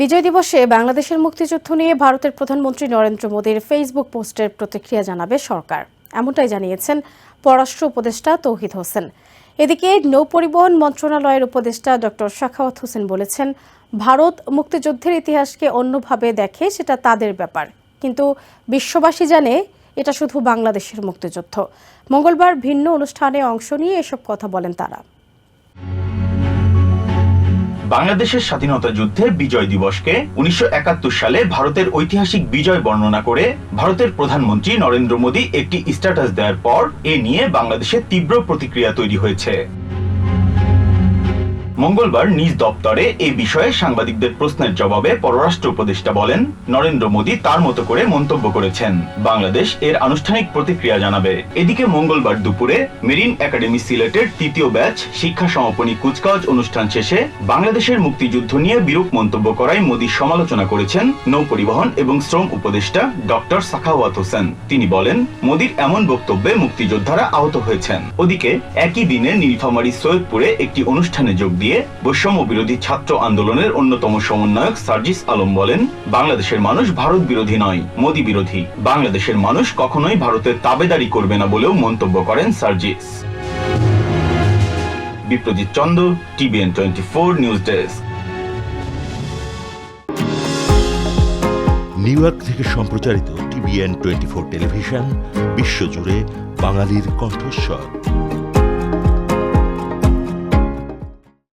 বিজয় দিবসে বাংলাদেশের মুক্তিযুদ্ধ নিয়ে ভারতের প্রধানমন্ত্রী নরেন্দ্র মোদীর ফেসবুক পোস্টের প্রতিক্রিয়া জানাবে সরকার। এমনটাই জানিয়েছেন পররাষ্ট্র উপদেষ্টা তৌহিদ হোসেন। এদিকে নৌ পরিবহন মন্ত্রণালয়ের উপদেষ্টা ডক্টর শাখাওয়াত হোসেন বলেছেন, ভারত মুক্তিযুদ্ধের ইতিহাসকে অন্যভাবে দেখে সেটা তাদের ব্যাপার। কিন্তু বিশ্ববাসী জানে এটা শুধু বাংলাদেশের মুক্তিযুদ্ধ। মঙ্গলবার ভিন্ন অনুষ্ঠানে অংশ নিয়ে এসব কথা বলেন তারা। বাংলাদেশের স্বাধীনতা যুদ্ধে বিজয় দিবসকে উনিশশো একাত্তর সালে ভারতের ঐতিহাসিক বিজয় বর্ণনা করে ভারতের প্রধানমন্ত্রী নরেন্দ্র মোদী একটি স্ট্যাটাস দেওয়ার পর এ নিয়ে বাংলাদেশে তীব্র প্রতিক্রিয়া তৈরি হয়েছে। মঙ্গলবার নিজ দপ্তরে এই বিষয়ে সাংবাদিকদের প্রশ্নের জবাবে পররাষ্ট্র উপদেষ্টা বলেন, নরেন্দ্র মোদী তার মতো করে মন্তব্য করেছেন। বাংলাদেশ এর আনুষ্ঠানিক প্রতিক্রিয়া জানাবে। এদিকে মঙ্গলবার দুপুরে মেরিন একাডেমি সিলেটের তৃতীয় ব্যাচ শিক্ষা সমাপনী কুচকাওয়াজ অনুষ্ঠান শেষে বাংলাদেশের মুক্তিযুদ্ধ নিয়ে বিরূপ মন্তব্য করায় মোদী সমালোচনা করেছেন নৌ পরিবহন এবং শ্রম উপদেষ্টা ডক্টর সাখাওয়াত হোসেন। তিনি বলেন, মোদীর এমন বক্তব্যে মুক্তিযোদ্ধারা আহত হয়েছেন। ওদিকে একই দিনে নীলফামারী সৈয়দপুরে একটি অনুষ্ঠানে যোগ দিয়ে বৈষম্য বিরোধী ছাত্র আন্দোলনের অন্যতম সমন্বয়ক সার্জিস আলম বলেন, বাংলাদেশের মানুষ ভারত বিরোধী নয়, মোদী বিরোধী। বাংলাদেশের মানুষ কখনোই ভারতের তাবেদারি করবে না বলেও মন্তব্য করেন Sarjis. Biprajit Chandra TVN twenty four news desk. New York থেকে সম্প্রচারিত টিভিএন টোয়েন্টি ফোর টেলিভিশন, বিশ্বজুড়ে বাঙালির কণ্ঠস্বর।